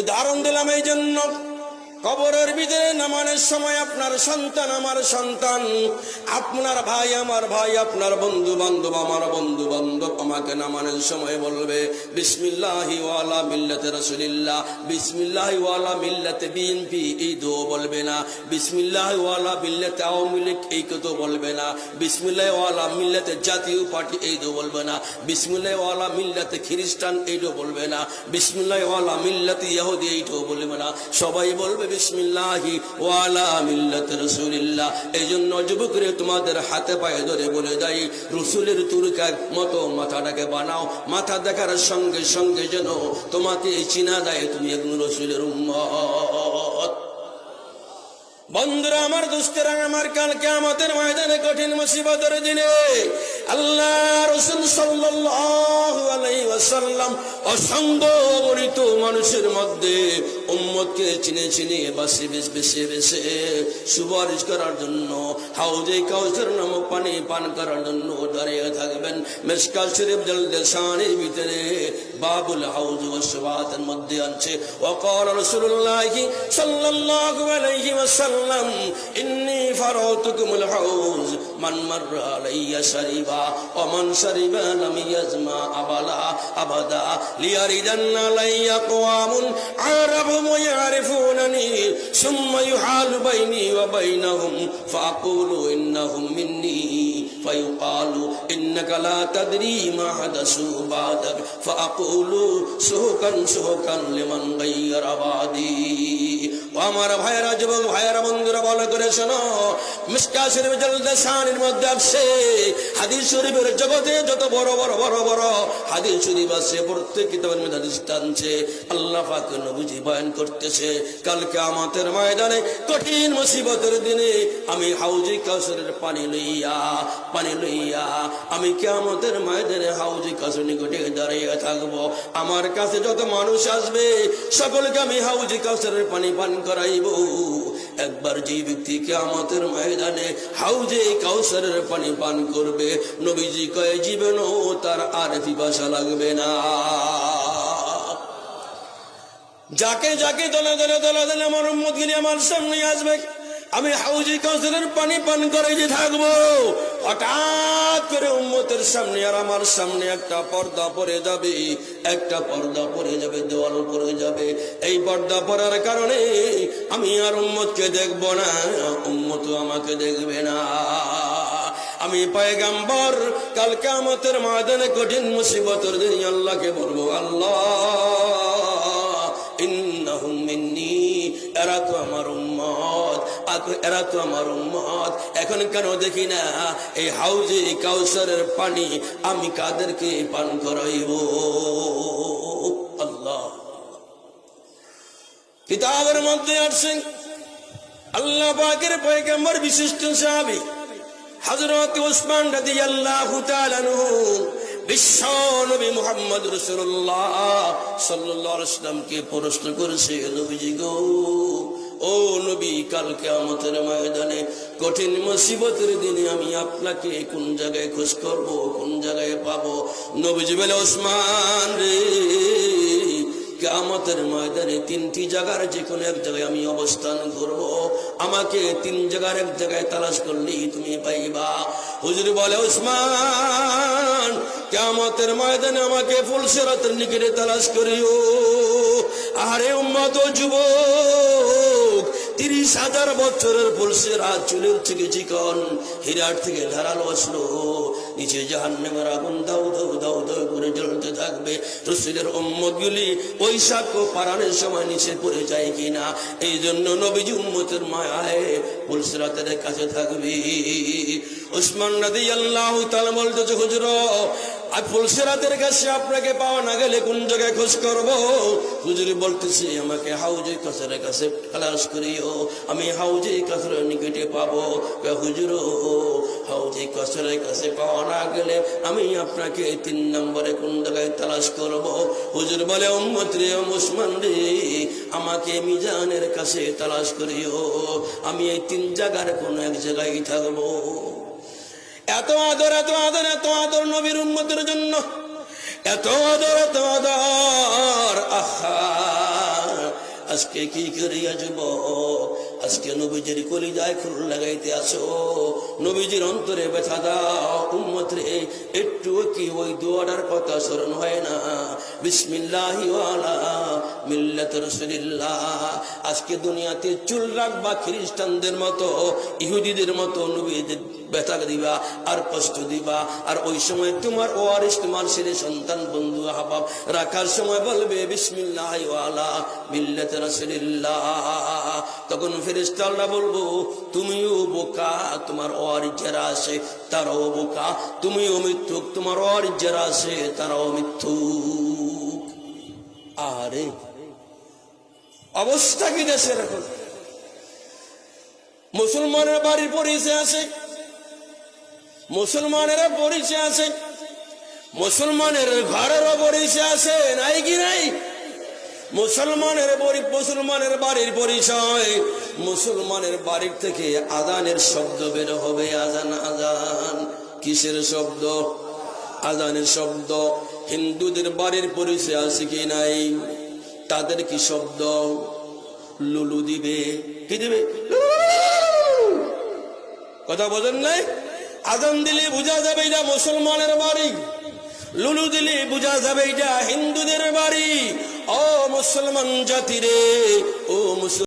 উদাহরণ দিলাম এই জন্য। কবরের ভিতরে নামানোর সময় আপনার সন্তান আমার সন্তান। আপনার ভাই আমার ভাই, আপনার বন্ধু বান্ধব আমার বন্ধু বান্ধব আমাকে নামানোর সময় বলবে এই বলবে না এই তো বলবে না ওয়ালা জাতীয় পার্টি বলবে না খ্রিস্টান এইটাও বলবে না, বিসমিল্লাহ ওয়ালা মিল্লাতে ইহুদি এইটাও বলবে না। সবাই বলবে বিসমিল্লাহি তোমাদের হাতে পায়ে ধরে বলে যাই, রসুলের তুরকার মতো মাথাটাকে বানাও। মাথা দেখার সঙ্গে সঙ্গে যেন তোমাকে চিনা দেয় তুমি একজন রসুলের বন্ধুরা, আমার আমার কালকে আমাদের ময়দানে কঠিন মুসিবতের দিনে আল্লাহ রসুল অসংগ মানুষের মধ্যে উম্মতকে চিনে চিনে বাসে বেশ বেশে বেশে সুপারিশ করার জন্য হাউজে কাউসের নামক পানি পান করার জন্য দাঁড়িয়ে থাকবেন মেসকাল শরীফ জলদেশানের ভিতরে বাবুল হাউজ ও সুবাতের মধ্যে আছে وقال رسول الله صلى الله عليه وسلم إني فرعتكم الحوز من مر علي شربا ومن شرب لم يزمع أبدا أبدا ليردن علي أقوام عربهم ويعرفونني ثم يحال بيني وبينهم فأقول إنهم مني فيقال إنك لا تدري ما حدثوا بعدك فأقول سهكا سهكا لمن غير بعدي আমার ভাইয়েরা, যুবক ভাইয়েরা, বন্ধুরা ভালো করে শোনো। মিসকা শরীফ জলদাসানের মধ্যে আছে হাদিস শরীফের জগতে যত বড় বড় বড় বড় হাদিস শরীফ আছে, প্রত্যেক কিতাবের মধ্যে হাদিস টানছে। আল্লাহ পাক নবীজি বয়ান করতেছে কালকে আমাদের ময়দানে কঠিন মুসিবতের দিনে আমি হাউজি কাউসরের পানি লইয়া পানি লইয়া আমি কেমতের ময়দানে হাউজি কাউসর নিকটে দাঁড়িয়ে থাকব। আমার কাছে যত মানুষ আসবে, সকলকে আমি হাউজি কাউসরের পানি পান করাইব। একবার যে ব্যক্তি কেমতের ময়দানে হাউজে কৌশলের পানি পান করবে, নবীজি কয়ে, জীবনও তার আর পিপাসা লাগবে না। যাকে যাকে দলে দলে দলে দলে আমার উম্মত গিরি আমার সামনে আসবে আমি হাউজি কাউসরের পানি পান করে যে থাকব। হঠাৎ করে উম্মতের সামনে আর আমার সামনে একটা পর্দা পরে যাবে। একটা পর্দা পরে যাবে, দেওয়াল পরে যাবে। এই পর্দা পরার কারণে আমি আর উম্মতকে দেখব না, উম্মত আমাকে দেখবে না। আমি পায়গাম্বর কালকে আমাদের ময়দানে কঠিন মুসিবতর দিন আল্লাহকে বলব, আল্লাহ, ইন্নাহুম মিন্নি, এরা তো আমার উম্মত। আক- এরা তো আমার উম্মত। এখন কেন দেখি না, এই হাউজে কাউসারের পানি আমি কাদেরকে পান করাইব? আল্লাহ। কিতাবের মধ্যে আসছেন আল্লাহ পাকের পয়গম্বর বিশিষ্ট সাহাবী, হযরত ওসমান তাআলা আনহু, বিশ্ব নবী মুহাম্মদ রাসূলুল্লাহ সাল্লাল্লাহু আলাইহি ওয়াসাল্লামকে প্রশ্ন করেছে নবীজি গো ও নবী, কাল কিয়ামতের ময়দানে কঠিন মুসিবতের দিনে আমি আপনাকে কোন জায়গায় খোঁজ করব, কোন জায়গায় পাবো? নবীজি বলে, ওসমান রে, কেয়ামতের ময়দানে তিনটি জায়গার যে কোনো এক জায়গায় আমি অবস্থান করব। আমাকে তিন জায়গার এক জায়গায় তালাশ করলেই তুমি পাইবা। হুজুর বলে উসমান কেয়ামতের ময়দানে আমাকে ফুলসেরাতের নিকটে তালাশ করিও। আরে উম্মত যুবক তিরিশ হাজার বছরের ফুলসেরা চুলের থেকে চিকন হীরার থেকে ধারালো আসলো। নিচে জাহান্নামের আগুন দাউ দাউ দাউ দাউ করে জ্বলতে থাকবে। রসুলের উম্মতগুলি ওই সাক্ষ্য পারানোর সময় নিচে পড়ে যায় কিনা? এই জন্য নবীজি উম্মতের মায়ায় ফুলসেরাতের কাছে থাকবে। উসমান নদী আল্লাহ তালা বলতেছে, হুজুর আর ফুলসেরাতের কাছে আপনাকে পাওয়া না গেলে কোন জায়গায় খোঁজ করব? হুজুরি বলতেছি, আমাকে হাউজে কাছের কাছে তালাশ করিও, আমি হাউজে কাছের নিকটে পাবো। হুজুর, হাউজে কাছে পাওয়া না গেলে আমি আপনাকে তিন নম্বরে কোন জায়গায় তালাশ করব? হুজুর বলে রে, আমাকে মিজানের কাছে তালাশ করিও, আমি এই তিন জায়গার কোন এক জায়গায় থাকব। এত আদর এত আদর এত আদর উন্মতের জন্য এত আদর এত আদর। আজকে কি করিয়া যুব আজকে নবীজির কলিজায় খুল লাগাইতে আসো। নবীজির অন্তরে ব্যথা দাও। উম্মত রে একটু কি ওই দুয়ারার কথা স্মরণ হয় না? বিসমিল্লাহি ওয়ালা মিল্লাত রাসূলিল্লাহ। আজকে দুনিয়াতে চুল রাখবা খ্রিস্টানদের মতো, ইহুদিদের মতো নবীদের ব্যথা দিবা, আর কষ্ট দিবা। আর ওই সময় তোমার ওয়ারিস তোমার ছেলে, সন্তান, বন্ধু হাবাব রাখার সময় বলবে, বিসমিল্লাহ তখন ফেরেশতারা বলব, তুমিও বোকা, তোমার ওয়ারিস যারা আছে, তারাও বোকা। তুমিও মিথ্যুক, তোমার ওয়ারিস যারা আছে, তারাও মিথ্যুক। আরে, অবস্থা কি দেশের এখন? মুসলমানের বাড়ির পরিচয় আছে। মুসলমানেরা পরিচয় আছে। মুসলমানের ঘরেরও পরিচয় আছে, নাই কি নাই? মুসলমানের মুসলমানের বাড়ির পরিচয়। মুসলমানের বাড়ির থেকে আদানের শব্দ বের হবে, আজান আজান। কিসের শব্দ? আজানের শব্দ। হিন্দুদের বাড়ির পরিচয় আছে কি নাই? তাদের কি শব্দ? লুলু দিবে। কি দিবে? কথা বোঝেন নাই? আজান দিলে বোঝা যাবে এটা মুসলমানের বাড়ি। লুলু দিলে বোঝা যাবে এটা হিন্দুদের বাড়ি। ও মুসলমান জাতিরে, ও মুসলমান